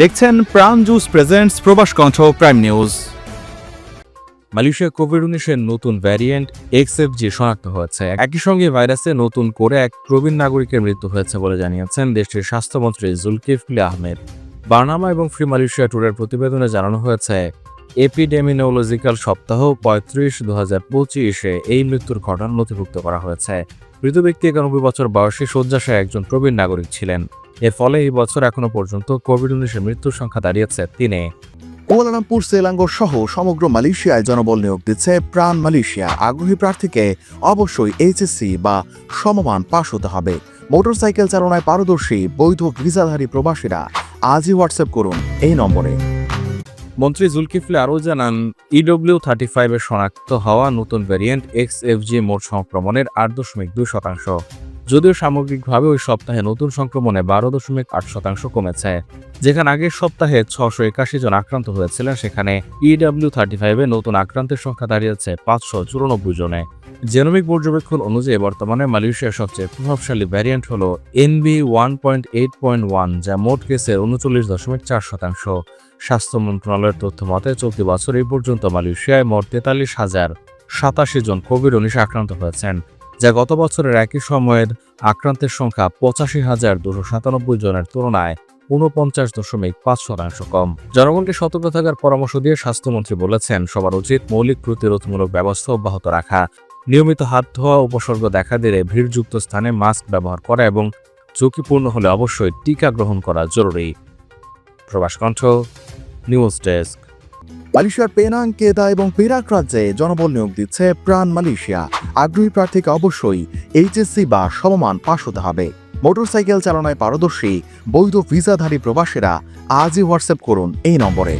দেখছেন প্রাণ juice presents প্রবাস কণ্ঠ প্রাইম নিউজ মালয়েশিয়া কোভিড উনিশের নতুন ভ্যারিয়েন্ট এক্সএফজি শনাক্ত হয়েছে। একই সঙ্গে ভাইরাসে নতুন করে এক প্রবীণ নাগরিকের মৃত্যু হয়েছে বলে জানিয়েছেন দেশটির স্বাস্থ্যমন্ত্রী জুলকিফলি আহমেদ। বার্নামা এবং ফ্রি মালয়েশিয়া ট্যুরের প্রতিবেদনে জানানো হয়েছে এপিডেমিনোলজিক্যাল সপ্তাহ পঁয়ত্রিশ দু হাজার পঁচিশে এই মৃত্যুর ঘটনা নথিভুক্ত করা হয়েছে। মৃত ব্যক্তি একানব্বই বছর বয়সী শয্যাশায় একজন প্রবীণ নাগরিক ছিলেন। এর ফলে এই বছর এখনও পর্যন্ত কোভিড উনিশের মৃত্যুর সংখ্যা দাঁড়িয়েছে তিনে। কুয়ালালামপুর সেলাঙ্গোর সহ সমগ্র মালয়েশিয়ায় জনবল নিয়োগ দিচ্ছে প্রাণ মালয়েশিয়া। আগ্রহী প্রার্থীকে অবশ্যই এইচএসসি বা সমমান পাশ হতে হবে। মোটরসাইকেল চালনায় পারদর্শী, বৈধ ভিসাধারী প্রবাসীরা আজই হোয়াটসঅ্যাপ করুন এই নম্বরে। মন্ত্রী জুলকিফলি আরও জানান ইডব্লিউ থার্টি ফাইভের শনাক্ত হওয়া নতুন ভ্যারিয়েন্ট এক্স এফজি মোট সংক্রমণের আট দশমিক দুই শতাংশ। যদিও সামগ্রিকভাবে ওই সপ্তাহে নতুন সংক্রমণে বারো দশমিক আট শতাংশ কমেছে। যেখানে আগের সপ্তাহে ছশো একাশি জন আক্রান্ত হয়েছিলেন, সেখানে ইডব্লিউ থার্টি ফাইভে নতুন আক্রান্তের সংখ্যা দাঁড়িয়েছে পাঁচশো চুরানব্বই জনে। জেনোমিক পর্যবেক্ষণ অনুযায়ী বর্তমানে মালয়েশিয়ার সবচেয়ে প্রভাবশালী ভ্যারিয়েন্ট হল NB one point eight point one যা মোট কেসের উনচল্লিশ দশমিক চার শতাংশ। স্বাস্থ্য মন্ত্রণালয়ের তথ্য মতে, চলতি বছর এই পর্যন্ত মালয়েশিয়ায় মোট তেতাল্লিশ হাজার সাতাশি জন কোভিড উনিশে আক্রান্ত হয়েছেন, যা গত বছরের একই সময়ের আক্রান্তের সংখ্যা পঁচাশি হাজার দুশো সাতানব্বই জনের তুলনায় ঊনপঞ্চাশ দশমিক পাঁচ শতাংশ কম। জনগণকে সতর্ক থাকার পরামর্শ দিয়ে স্বাস্থ্যমন্ত্রী বলেছেন, সবার উচিত মৌলিক প্রতিরোধমূলক ব্যবস্থা অব্যাহত রাখা, নিয়মিত হাত ধোয়া, উপসর্গ দেখা দিলে ভিড়যুক্ত স্থানে মাস্ক ব্যবহার করা এবং ঝুঁকিপূর্ণ হলে অবশ্যই টিকা গ্রহণ করা জরুরি। Probash Kantha, news desk. মালয়েশিয়ার পেনাং, কেদা এবং পেরাক রাজ্যে জনবল নিয়োগ দিচ্ছে প্রাণ মালয়েশিয়া। আগ্রহী প্রার্থীকে অবশ্যই এইচএসসি বা সমমান পাশ হতে হবে। মোটরসাইকেল চালনায় পারদর্শী, বৈধ ভিসাধারী প্রবাসীরা আজই হোয়াটসঅ্যাপ করুন এই নম্বরে।